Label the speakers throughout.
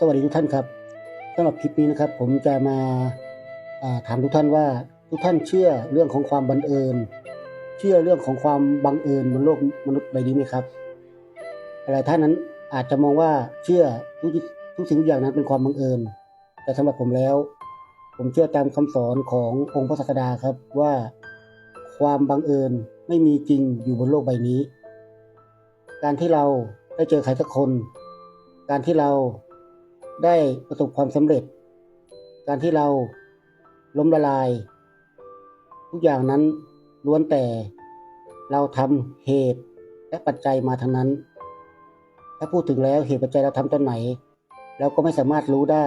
Speaker 1: สวัสดีทุกท่านครับสำหรับคลิปนี้นะครับ ผมจะมาาถามทุกท่านว่าทุกท่านเชื่อเรื่องของความบังเอิญ เชื่อเรื่องของความบังเอิญบนโลกมนุษย์ใบนี้ไหมครับหลายท่านนั้นอาจจะมองว่าเชื่อทุกทุกสิ่งทุกอย่างนั้นเป็นความบังเอิญ แต่สำหรับผมแล้ว ผมเชื่อตามคำสอนขององค์พระศาสดาครับว่าความบังเอิญไม่มีจริงอยู่บนโลกใบนี้ การที่เราได้เจอใครสักคน การที่เรา ได้ประสบความสำเร็จ การที่เราล้มละลาย ทุกอย่างนั้นล้วนแต่เราทำเหตุและปัจจัยมาทั้งนั้น ถ้าพูดถึงแล้วเหตุปัจจัยเราทำตอนไหน เราก็ไม่สามารถรู้ได้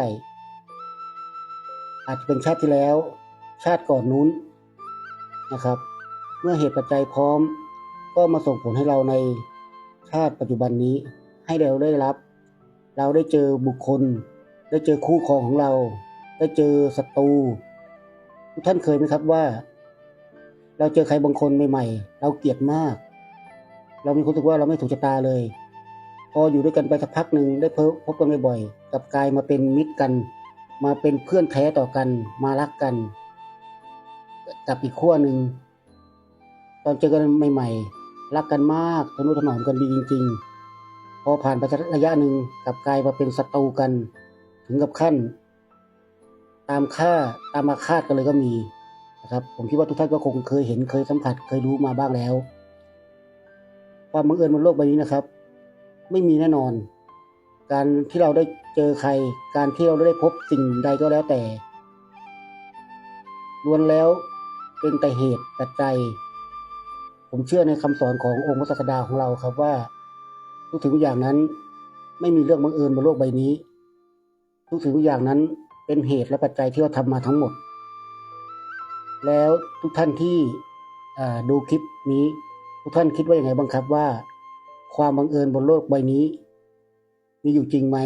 Speaker 1: อาจจะเป็นชาติที่แล้ว ชาติก่อนนู้นนะครับ เมื่อเหตุปัจจัยพร้อม ก็มาส่งผลให้เราในชาติปัจจุบันนี้ให้เราได้รับ เราได้เจอบุคคล ได้เจอคู่ครองของเรา ได้เจอศัตรูทุกท่านเคยไหมครับว่า เราเจอใครบางคนใหม่ๆ เราเกลียดมาก เรามีความรู้สึกว่าเราไม่ถูกชะตาเลย พออยู่ด้วยกันไปสักพักหนึ่งได้พบพบกันบ่อยๆกลับกลายมาเป็นมิตรกัน มาเป็นเพื่อนแท้ต่อกัน มารักกัน กับอีกขั้วหนึ่งตอนเจอกันใหม่ ๆ รักกันมากทนุถนอมกันดีจริง ๆ อผ่านไปสักระยะหนึ่งกลับกลายมาเป็นศัตรูกัน ถึงกับขั้น ตามค่าตามมาคาดกันเลยก็มีนะครับ ผมคิดว่าทุกท่านก็คงเคยเห็นเคยสัมผัสเคยรู้มาบ้างแล้ว ความบังเอิญบนโลกใบนี้นะครับ ไม่มีแน่นอน การที่เราได้เจอใคร การที่เราได้พบสิ่งใดก็แล้วแต่ล้วนแล้วเป็นแต่เหตุปัจจัยผมเชื่อในคำสอนขององค์พระศาสดาของเราครับว่า ทุกสิ่งทุกอย่างนั้น ไม่มีเรื่องบังเอิญบนโลกใบนี้ ทุกสิ่งทุกอย่างนั้นเป็นเหตุและปัจจัยที่เราทำมาทั้งหมด แล้วทุกท่านที่ดูคลิปนี้ ทุกท่านคิดว่าอย่างไรบ้างครับว่า ความบังเอิญบนโลกใบนี้ มีอยู่จริงไหม